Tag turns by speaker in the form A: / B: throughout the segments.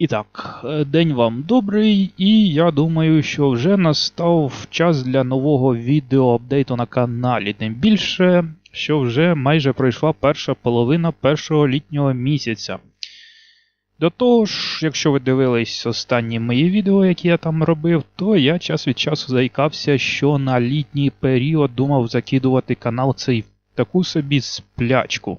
A: І так, е, день вам добрий, і я думаю, що вже настав час для нового відеоапдейту на каналі. Тим більше, що вже майже пройшла перша половина першого літнього місяця. До того ж, якщо ви дивились останні мої відео, які я там робив, то я час від часу заїкався, що на літній період думав закидувати канал цей таку собі сплячку.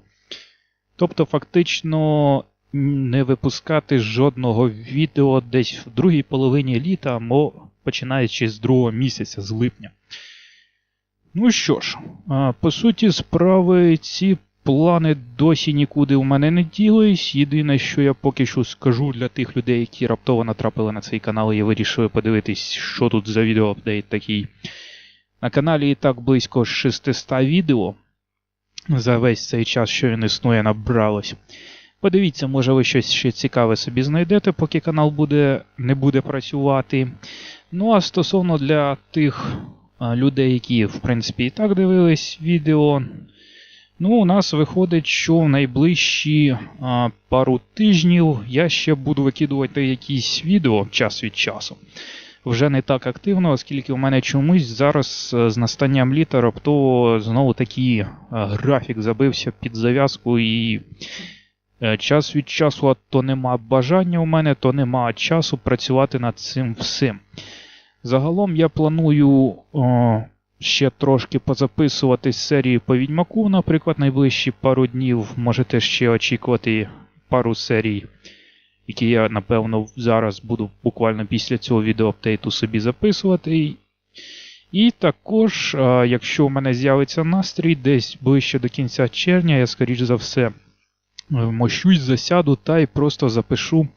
A: Тобто, фактично не випускати жодного відео десь в другій половині літа, або починаючи з другого місяця, з липня. Ну що ж, по суті, справи ці плани досі нікуди у мене не ділись. Єдине, що я поки що скажу для тих людей, які раптово натрапили на цей канал і вирішили подивитись, що тут за відеоапдейт такий. На каналі і так близько 600 відео. За весь цей час, що він існує, набралось. Подивіться, може ви щось ще цікаве собі знайдете, поки канал буде, не буде працювати. Ну а стосовно для тих людей, які, в принципі, і так дивились відео. Ну, у нас виходить, що в найближчі а, пару тижнів я ще буду викидувати якісь відео час від часу. Вже не так активно, оскільки у мене чомусь зараз з настанням літа раптово знову такий графік забився під зав'язку і. Е, час від часу а то нема бажання у мене, то нема часу працювати над цим всім. Загалом я планую о, ще трошки позаписувати серії по відьмаку, наприклад, найближчі пару днів можете ще очікувати пару серій, які я, напевно, зараз буду буквально після цього відеоаптейту собі записувати. І також, якщо у мене з'явиться настрій, десь ближче до кінця червня, я, скоріш за все, мощусь, засяду та й просто запишу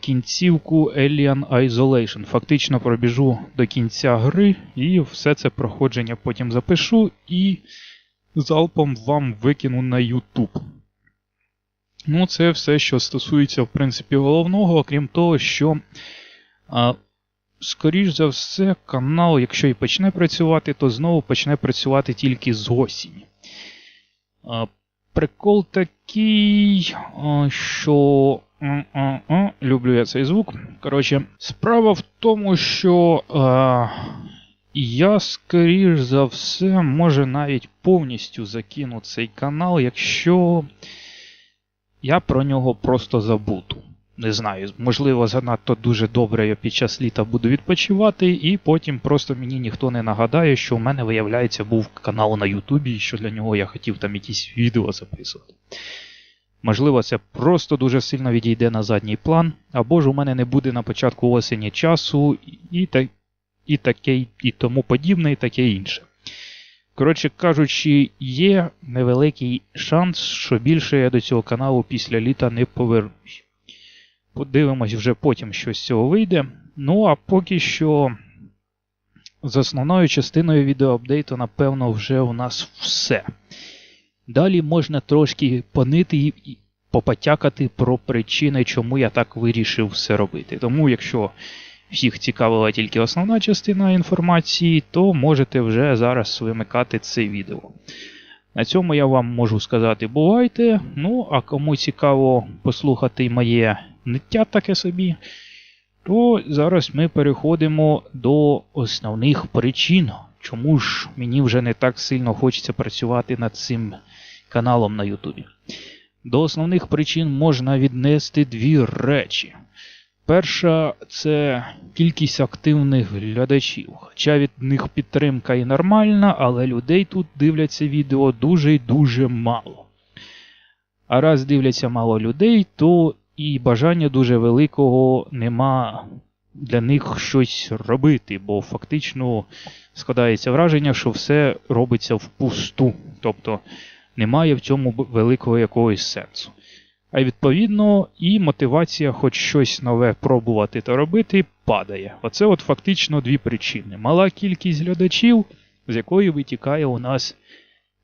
A: кінцівку Alien Isolation. Фактично пробіжу до кінця гри і все це проходження потім запишу і залпом вам викину на YouTube. Ну, це все, що стосується, в принципі, головного, окрім того, що, а, скоріш за все, канал, якщо і почне працювати, то знову почне працювати тільки з осені. Прикол такий, що. Люблю я цей звук. Коротше, справа в тому, що е, я, скоріш за все, може навіть повністю закину цей канал, якщо я про нього просто забуду. Не знаю, можливо, занадто дуже добре я під час літа буду відпочивати, і потім просто мені ніхто не нагадає, що у мене, виявляється, був канал на Ютубі, що для нього я хотів там якісь відео записувати. Можливо, це просто дуже сильно відійде на задній план, або ж у мене не буде на початку осені часу, і та, і таке, і тому подібне, і таке інше. Коротше кажучи, є невеликий шанс, що більше я до цього каналу після літа не повернусь. Подивимось вже потім, що з цього вийде. Ну, а поки що з основною частиною відеоапдейту, напевно, вже у нас все. Далі можна трошки понити і попотякати про причини, чому я так вирішив все робити. Тому, якщо всіх цікавила тільки основна частина інформації, то можете вже зараз вимикати це відео. На цьому я вам можу сказати бувайте. Ну, а кому цікаво послухати моє ниття таке собі, то зараз ми переходимо до основних причин, чому ж мені вже не так сильно хочеться працювати над цим каналом на Ютубі. До основних причин можна віднести дві речі. Перша це кількість активних глядачів. Хоча від них підтримка і нормальна, але людей тут дивляться відео дуже і дуже мало. А раз дивляться мало людей, то і бажання дуже великого нема для них щось робити, бо фактично складається враження, що все робиться впусту. Тобто немає в цьому великого якогось сенсу. А відповідно, і мотивація хоч щось нове пробувати та робити падає. Оце от фактично дві причини. Мала кількість глядачів, з якої витікає у нас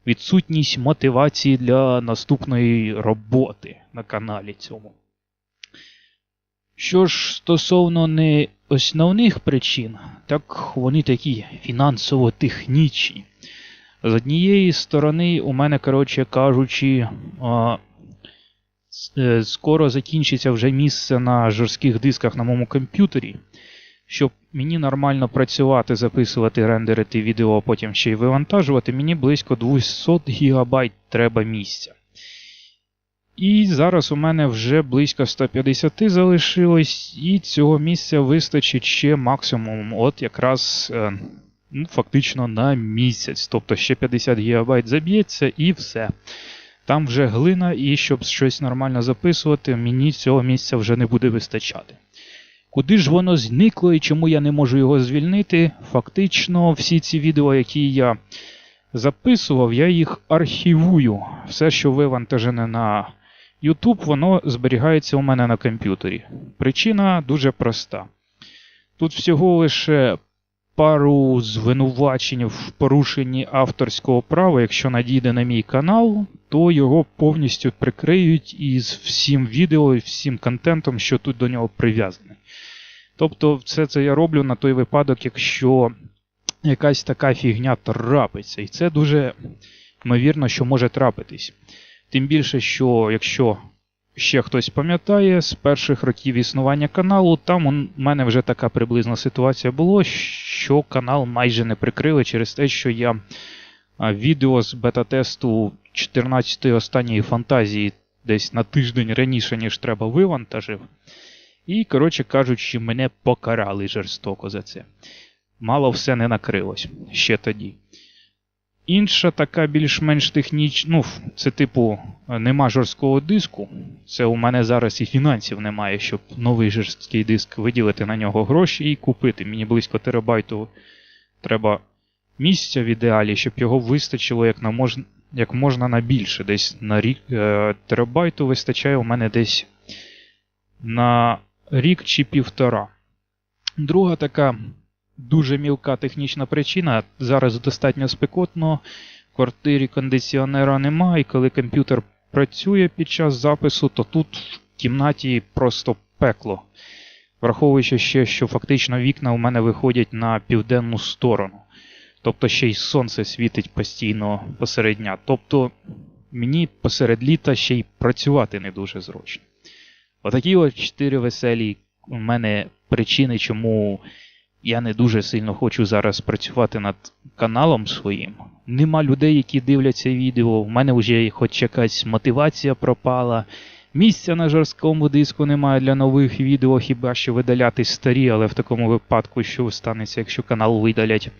A: відсутність мотивації для наступної роботи на каналі цьому. Що ж стосовно не основних причин, так вони такі фінансово-технічні. З однієї сторони, у мене, коротше кажучи, е, скоро закінчиться вже місце на жорстких дисках на моєму комп'ютері. Щоб мені нормально працювати, записувати, рендерити відео, а потім ще й вивантажувати, мені близько 200 ГБ треба місця. І зараз у мене вже близько 150 залишилось, і цього місця вистачить ще максимум, от якраз е, ну, фактично на місяць. Тобто ще 50 ГБ заб'ється і все. Там вже глина, і щоб щось нормально записувати, мені цього місця вже не буде вистачати. Куди ж воно зникло і чому я не можу його звільнити? Фактично, всі ці відео, які я записував, я їх архівую. Все, що вивантажене на YouTube, воно зберігається у мене на комп'ютері. Причина дуже проста. Тут всього лише пару звинувачень в порушенні авторського права, якщо надійде на мій канал, то його повністю прикриють із всім відео і всім контентом, що тут до нього прив'язаний. Тобто, все це я роблю на той випадок, якщо якась така фігня трапиться. І це дуже ймовірно, що може трапитись. Тим більше, що якщо ще хтось пам'ятає, з перших років існування каналу, там у мене вже така приблизна ситуація була, що канал майже не прикрили через те, що я відео з бета-тесту 14-ї останньої фантазії десь на тиждень раніше, ніж треба, вивантажив. І, коротше кажучи, мене покарали жорстоко за це. Мало все не накрилось ще тоді. Інша така більш-менш технічна, ну, це типу, нема жорсткого диску. Це у мене зараз і фінансів немає, щоб новий жорсткий диск виділити на нього гроші і купити. Мені близько терабайту треба місця в ідеалі, щоб його вистачило як на мож... як можна на більше. Десь на рік е, терабайту вистачає у мене десь на рік чи півтора. Друга така дуже мілка технічна причина. Зараз достатньо спекотно, в квартирі кондиціонера немає, і коли комп'ютер працює під час запису, то тут в кімнаті просто пекло. Враховуючи ще, що фактично вікна у мене виходять на південну сторону. Тобто ще й сонце світить постійно посеред дня. Тобто мені посеред літа ще й працювати не дуже зручно. Отакі от чотири веселі у мене причини, чому я не дуже сильно хочу зараз працювати над каналом своїм. Нема людей, які дивляться відео. В мене вже хоч якась мотивація пропала. Місця на жорсткому диску немає для нових відео, хіба що видаляти старі, але в такому випадку, що станеться, якщо канал видалять.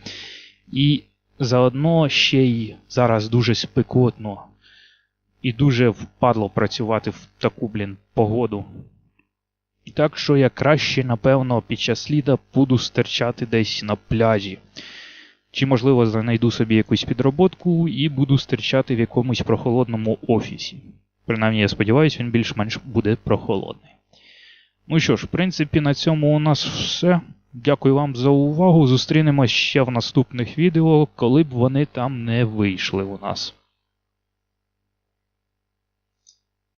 A: І заодно ще й зараз дуже спекотно і дуже впадло працювати в таку, блін, погоду. Так що я краще, напевно, під час літа буду стерчати десь на пляжі. Чи, можливо, знайду собі якусь підроботку і буду стерчати в якомусь прохолодному офісі. Принаймні, я сподіваюся, він більш-менш буде прохолодний. Ну що ж, в принципі, на цьому у нас все. Дякую вам за увагу. Зустрінемось ще в наступних відео, коли б вони там не вийшли у нас.